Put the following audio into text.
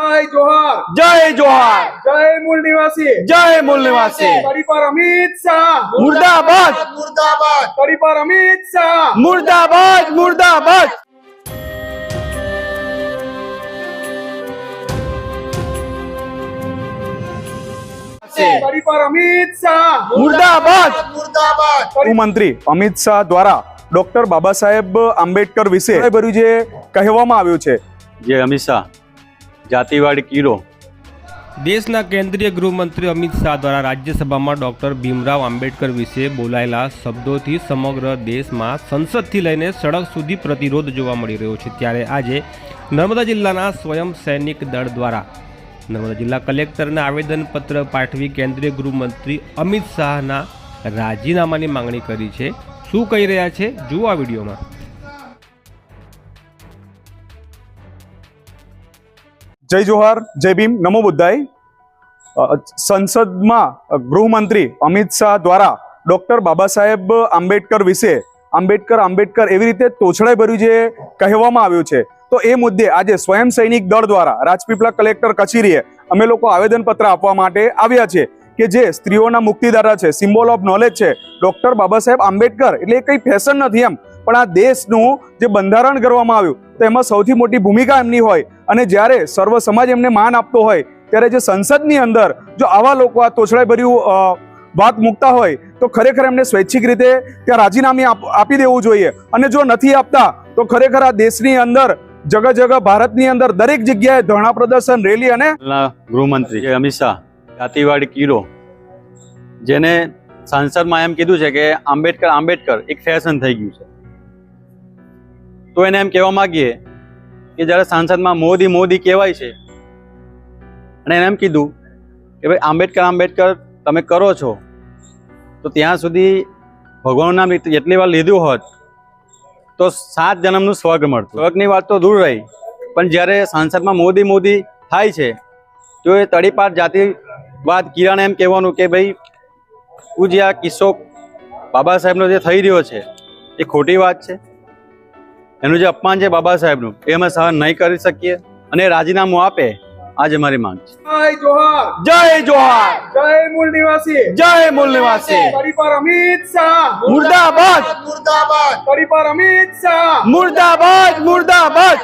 જય જોહાર. જય જોહાર. જય મૂળ નિવાસી. જય મૂળ નિવાસી. કડી અમિત શાહ. મુર્દાબાદ. મુર્દાબાદ. કડી અમિત શાહ. મુર્દાબાદ મુર્દાબાદ. કડી અમિત શાહ. મુર્દાબાદ. મુર્દાબાદ. ગૃહમંત્રી અમિત શાહ દ્વારા ડોક્ટર બાબા સાહેબ આંબેડકર વિશે ભર્યું જે કહેવામાં આવ્યું છે. જે અમિત શાહ. જાતિવાડી કીડો. દેશના કેન્દ્રીય ગૃહમંત્રી અમિત શાહ દ્વારા રાજ્યસભામાં ડોક્ટર ભીમરાવ આંબેડકર વિશે બોલાયેલા શબ્દોથી સમગ્ર દેશમાં સંસદથી લઈને સડક સુધી પ્રતિરોધ જોવા મળી રહ્યો છે. ત્યારે આજે નર્મદા જિલ્લાના સ્વયં સૈનિક દળ દ્વારા નર્મદા જિલ્લા કલેક્ટરને આવેદનપત્ર પાઠવી કેન્દ્રીય ગૃહમંત્રી અમિત શાહના રાજીનામાની માંગણી કરી છે. શું કહી રહ્યા છે? જુઓ આ વિડીયોમાં. જય જોહાર, જય ભીમ. નમો બુદ્ધાય. સંસદમાં ગૃહમંત્રી અમિત શાહ દ્વારા ડૉક્ટર બાબા સાહેબ આંબેડકર વિશે આંબેડકર આંબેડકર એવી રીતે તોછડાઈ ભર્યું જે કહેવામાં આવ્યું છે. તો એ મુદ્દે આજે સ્વયં સૈનિક દળ દ્વારા રાજપીપળા કલેક્ટર કચેરીએ અમે લોકો આવેદનપત્ર આપવા માટે આવ્યા છે કે જે સ્ત્રીઓના મુક્તિદાતા છે, સિમ્બોલ ઓફ નોલેજ છે. ડૉક્ટર બાબા સાહેબ આંબેડકર એટલે કંઈ ફેશન નથી એમ. પણ આ દેશનું જે બંધારણ કરવામાં આવ્યું, તો એમાં સૌથી મોટી ભૂમિકા એમની હોય. અને જ્યારે સર્વ સમાજ એમને માન આપતો હોય, ત્યારે જે સંસદની અંદર જો આવા લોકો આ તોછડાઈભર્યું વાત મૂકતા હોય, તો ખરેખર એમને સ્વૈચ્છિક રીતે ત્યાં રાજીનામી આપ- દેવું જોઈએ. અને જો નથી આપતા, તો ખરેખર આ દેશની અંદર જગહ જગહ ભારતની અંદર દરેક જગ્યાએ ધરણા પ્રદર્શન, રેલી અને ગૃહમંત્રી અમિત શાહ જાતિવાડ કીરો. જેને સાંસદમાં એમ કીધું છે કે આંબેડકર આંબેડકર, એક ફેશન થઈ ગયું છે. તો એને એમ કહેવા માંગીએ કે જ્યારે સાંસદમાં મોદી મોદી કહેવાય છે, અને એને એમ કીધું કે ભાઈ આંબેડકર આંબેડકર તમે કરો છો, તો ત્યાં સુધી ભગવાનનું નામ જેટલી વાર લીધું હોત, તો સાત જન્મનું સ્વર્ગ મળતું. સ્વર્ગની વાત તો દૂર રહી, પણ જ્યારે સાંસદમાં મોદી મોદી થાય છે, તો એ તડીપાર જાતિવાદ કિરણ એમ કહેવાનું કે ભાઈ, તું જે આ કિસ્સો બાબા સાહેબનો જે થઈ રહ્યો છે, એ ખોટી વાત છે. એનું જે અપમાન છે બાબા સાહેબનું એ અમે સહન નહીં કરી શકીએ અને રાજીનામું આપે આજે મારી માંગ છે. જય જોહાર. જય જોહાર. જય મૂળ નિવાસી. જય મૂળ નિવાસી. પરિવાર અમિત શાહ. મુર્દાબાદ. મુર્દાબાદ. પરિવાર અમિત શાહ. મુર્દાબાદ મુર્દાબાદ.